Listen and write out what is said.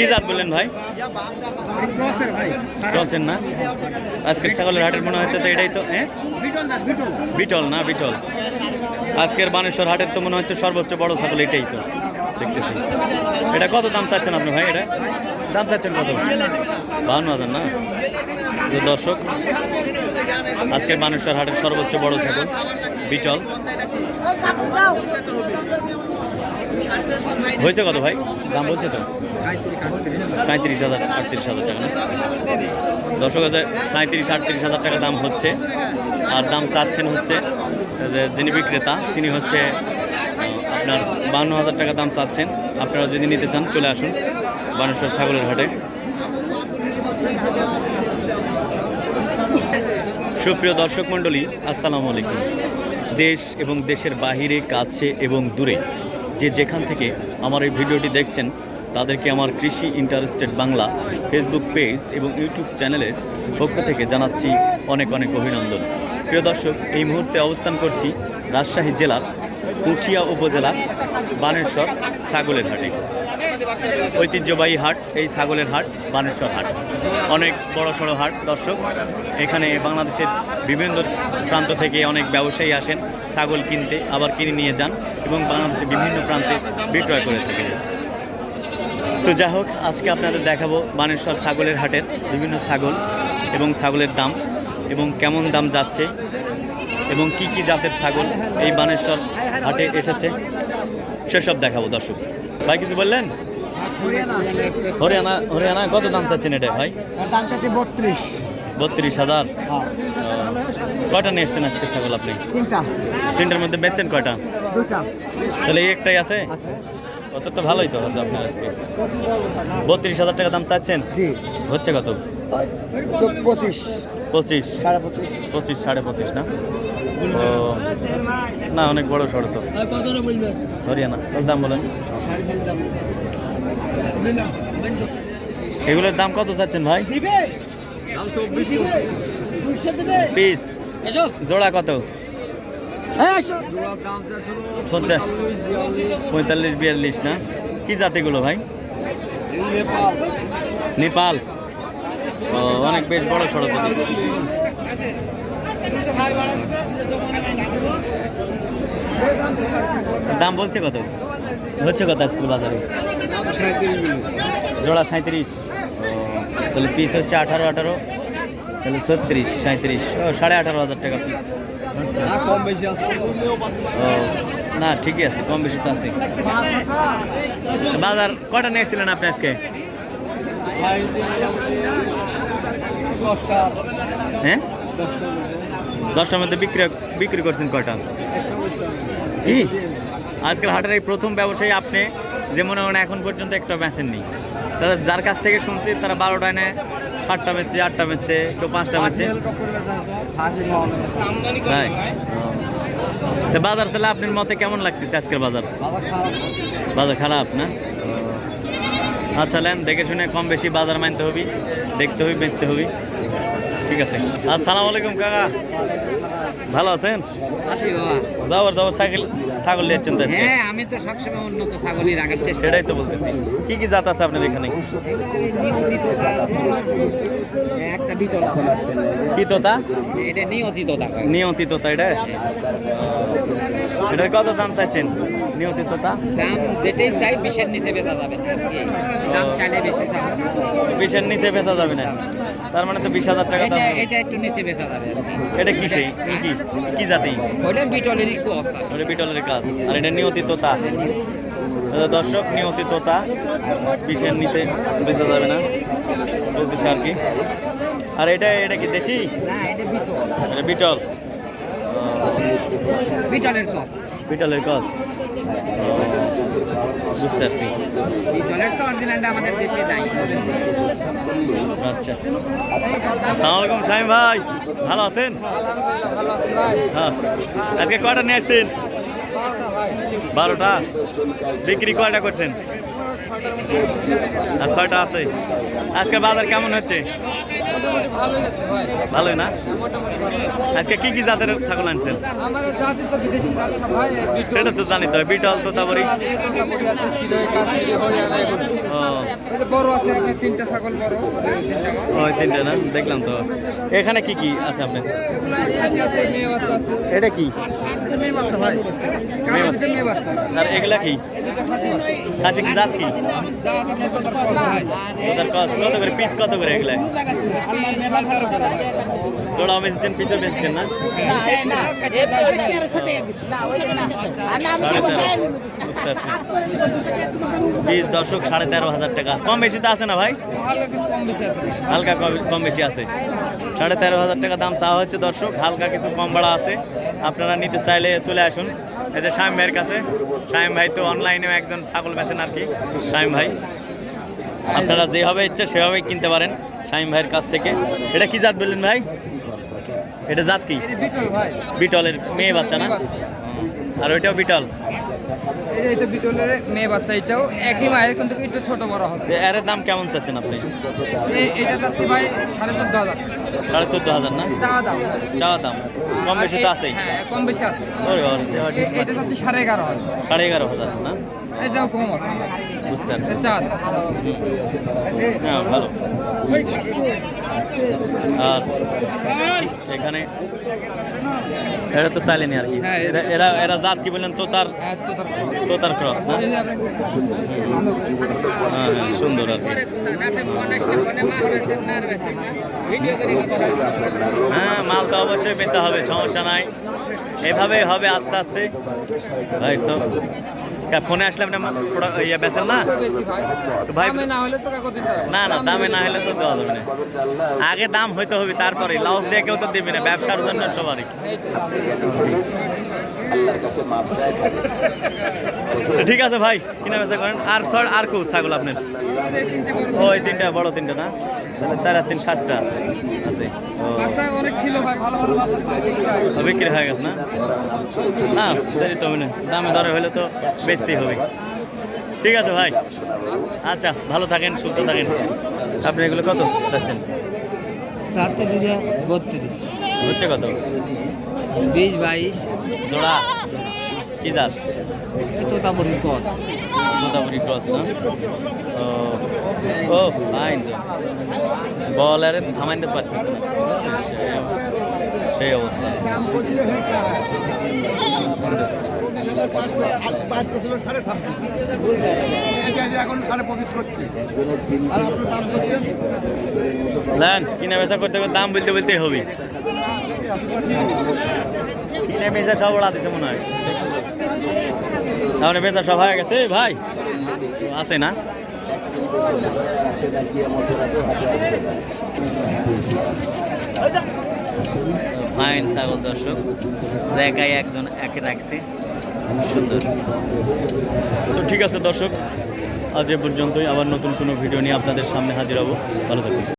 কি জাত বললেন ভাই? ক্রসের না? আজকের ছাগলের হাটের মনে হচ্ছে তো এটাই তো হ্যাঁ? বিটল না বিটল। আজকের বানেশ্বর হাটের তো মনে হচ্ছে সর্বোচ্চ বড় ছাগল এটাই তো। দেখতেছি। এটা কত দাম চাচ্ছেন আপনি ভাই এটা? দাম চাচ্ছেন কত? বাহান্ন হাজার না? দর্শক আজকের বানেশ্বর হাটের সর্বোচ্চ বড় ছাগল বিটল। হয়েছে কত ভাই? দাম বলছে তো? সাঁত্রিশ হাজার, আটত্রিশ হাজার টাকা দর্শক হাজার সাঁত্রিশ আটত্রিশ হাজার টাকা দাম হচ্ছে। আর দাম চাচ্ছেন হচ্ছে যিনি বিক্রেতা, তিনি হচ্ছে আপনার বান্ন হাজার টাকা দাম চাচ্ছেন। আপনারা যদি নিতে চান, চলে আসুন বানেশ্বর ছাগলের হাটে। সুপ্রিয় দর্শক মণ্ডলী, আসসালামু আলাইকুম। দেশ এবং দেশের বাহিরে, কাছে এবং দূরে, যে যেখান থেকে আমার এই ভিডিওটি দেখছেন তাদেরকে আমার কৃষি ইন্টারেস্টেড বাংলা ফেসবুক পেজ এবং ইউটিউব চ্যানেলের পক্ষ থেকে জানাচ্ছি অনেক অনেক অভিনন্দন। প্রিয় দর্শক, এই মুহূর্তে অবস্থান করছি রাজশাহী জেলার পুঠিয়া উপজেলার বানেশ্বর ছাগলের হাটে। ঐতিহ্যবাহী হাট, এই ছাগলের হাট, বানেশ্বর হাট। অনেক বড় সড়ো হাট, দর্শক, এখানে বাংলাদেশের বিভিন্ন প্রান্ত থেকে অনেক ব্যবসায়ী আসেন, ছাগল কিনতে, আবার কিনে নিয়ে যান এবং বাংলাদেশের বিভিন্ন প্রান্তে বিক্রয় করে থাকেন। তো যাই হোক আজকে আপনাদের দেখাবো বানেশ্বর ছাগলের হাটের বিভিন্ন ছাগল এবং ছাগলের দাম এবং কেমন দাম যাচ্ছে এবং কি কি জাতের ছাগল এই বানেশ্বর হাটে এসেছে সেসব দেখাবো দর্শক। ভাই কিছু বললেন? হরিয়ানা হরিয়ানা কত দাম চাচ্ছেন এটা ভাই? দাম চাচ্ছে বত্রিশ। বত্রিশ হাজার? কয়টা নিয়ে এসছেন আজকে ছাগল আপনি? তিনটা। তিনটার মধ্যে বেচছেন কয়টা? তাহলে এই একটাই আছে। কত তো ভালোই তো আছে আপনার আজকে। বত্রিশ হাজার টাকা দাম চাচ্ছেন? জি। হচ্ছে কত? পঁচিশ। পঁচিশ। সাড়ে পঁচিশ। পঁচিশ সাড়ে পঁচিশ না? ও না অনেক বড় সড়ো তো। হরিয়ানা ওর দাম বলেন। এগুলোর দাম কত চাচ্ছেন ভাই? পিস। জোড়া কত? পঞ্চাশ। পঁয়তাল্লিশ বিয়াল্লিশ না? কি জাতিগুলো ভাই? নেপাল। ও অনেক বেশ বড় সড়ো তো দেখছি। দাম বলছে কত? হচ্ছে কত আজকে বাজারে? জোড়া সাঁত্রিশ তাহলে পিস হচ্ছে আঠারো আঠারো। তাহলে ছত্রিশ সাঁত্রিশ ও সাড়ে আঠারো হাজার টাকা পিস কম বেশি ও না ঠিকই আছে কম বেশি তো আছে। বাজার কটা নিয়ে এসেছিলেন আপনি আজকে? হ্যাঁ? দশটার মধ্যে। বিক্রি বিক্রি করছেন কটা কি? আজকাল হাটের এই প্রথম ব্যবসায়ী আপনি যে মনে করেন এখন পর্যন্ত একটা বেচেন নেই তারা যার কাছ থেকে শুনছি তারা বারোটায় নেয় সাতটা বেচছে আটটা বেচছে কেউ পাঁচটা বেচছে বাজার তাহলে আপনার মতে কেমন লাগতেছে আজকের বাজার? বাজার খারাপ না? আচ্ছা লেন, দেখে শুনে কম বেশি বাজার মানতে হবে, দেখতে হবে, বেচতে হবে। ঠিক আছে। আসসালামু আলাইকুম কাকা। ভালো আছেন? যাওয়ার যাওয়ার সাইকেল ছাগল নিয়েছেন তো আজকে? হ্যাঁ আমি তো সবসময় উন্নত ছাগলই রাখার চেষ্টা সেটাই তো বলতেছি। কি কি জাত আছে আপনার এখানে? একটা বিটল কি তোতা? এটা নিয়মিততা নিয়তি তোতা এটা? এটার কত দাম চাইছেন নিয়তি তোতা দাম যেটাই চাই বিশের নিচে বেচা যাবে। দাম চাইলে বেশি বিশের নিচে বেচা যাবে না। তার মানে তো বিশ হাজার টাকা দাম। এটা। একটু নিচে বেচা যাবে এটা কি সেই? কি? কি জাতি? ওটা বিটলেরই আর ওটা বিটলের কাজ। আর এটা নিয়তি তোতা দর্শক নিয়তি তোতা বিশের নিচে বেচা যাবে না। বলতেছে আর কি। আর এটা এটা কি দেশি? এটা বিটল। বিটলের ক্রস বিটলের কাজ বুঝতে পারছি। আচ্ছা। আসসালামু আলাইকুম সাইম ভাই। ভালো আছেন? হ্যাঁ। আজকে কটা নিয়ে আসছেন? বারোটা। বিক্রি কয়টা করছেন? আর ছয়টা আছে। আজকে বাজার কেমন হচ্ছে? ভালোই না? আজকে কি কি জাতের ছাগল আনছেন? সেটা তো জানি তো বিটল তো তারপরে। ওই তিনটে না? দেখলাম তো। এখানে কি কি আছে আপনার? এটা কি? এগুলা কি? কাছে কি, জাত কি? ওদের কস, কত করে পিস কত করে এগুলা? করে বেচছেন পিছু বেচছেন না? পিস দর্শক সাড়ে তেরো হাজার টাকা। কম বেশি তো আছে না ভাই? হালকা কম বেশি আছে। সাড়ে তেরো হাজার টাকা দাম চাওয়া হচ্ছে দর্শক, হালকা কিছু কম বাড়া আছে। আপনারা নিতে চাইলে চলে আসুন। এই যে শাহিম ভাইয়ের কাছে। শাহিম ভাই তো অনলাইনেও একজন ছাগল বেচেন আর কি। শাহিম ভাই আপনারা যেভাবে ইচ্ছে সেভাবেই কিনতে পারেন শাহিম ভাইয়ের কাছ থেকে। এটা কি জাত বললেন ভাই? এটা জাত কি? বিটলের মেয়ে বাচ্চা না? আর ওইটাও বিটল? এই যে এটা বিটলের মেয়ে বাচ্চা এটাও একই মায়ের কিন্তু একটু ছোট বড় হবে এর দাম কেমন চাচ্ছেন আপনি? এটা চাচ্ছি ভাই সাড়ে চোদ্দ হাজার। সাড়ে চোদ্দ হাজার না? চা দাম। চাওয়া দাম। কম বেশি তো আছেই। হ্যাঁ কম বেশি আছে। এটা চাচ্ছি সাড়ে এগারো হাজার। সাড়ে এগারো হাজার না? এটাও কম আছে। বুঝতে পারছি এটা চা দাম হ্যাঁ ভালো। আর এখানে এটা তো চাইলেনি আর কি। হ্যাঁ, এরা- এরা এরা জাত কি বললেন? তোতার হ্যাঁ তোতার ক্রস। না? হ্যাঁ হ্যাঁ সুন্দর আর হ্যাঁ মাল তো অবশ্যই পেতে হবে সমস্যা নাই। এভাবে হবে আস্তে আস্তে। ভাই তো ফোনে আসলে আপনি ইয়ে বেচেন না? ভাই। তো ভাই- দামে না না না দামে না হলে তো দেওয়া যাবে না। আগে দাম হইতে হবে তারপরে লস দিয়ে কেউ তো দিবে না ব্যবসার জন্য সবারই। ঠিক আছে ভাই কিনা বেচা করেন? আর সর আর কেউ ছাগল আপনার? ওই তিনটা বড় তিনটা না? তাহলে চার আর তিন সাতটা আছে। বিক্রি হয়ে গেছে। না? না দেরি তো না। দামে দরে হলে তো বেচতেই হবে। ঠিক আছে ভাই। আচ্ছা ভালো থাকেন সুস্থ থাকেন। আপনি এগুলো কত চাচ্ছেন? চারটে বত্রিশ। হচ্ছে কত? বিশ বাইশ। জোড়া? কি জাত? তোতাপুরি কর মোটামুটি ক্রস না? ও ও ফাইন তো। বল আরে থামাইতে পারতেছে না। সেই- অবস্থা। আপনি দাম করছেন বেচা করতে দাম বলতে বলতেই হবে। সব মনে হয়। তাহলে বেচা সব হয়ে গেছে। ভাই, আছে না? ফাইন ছাগল দর্শক, দেখাই একজন একে রাখছে। সুন্দর। তো ঠিক আছে দর্শক, আজ এ পর্যন্তই। আবার নতুন কোনো ভিডিও নিয়ে আপনাদের সামনে হাজির হব। ভালো থাকুন।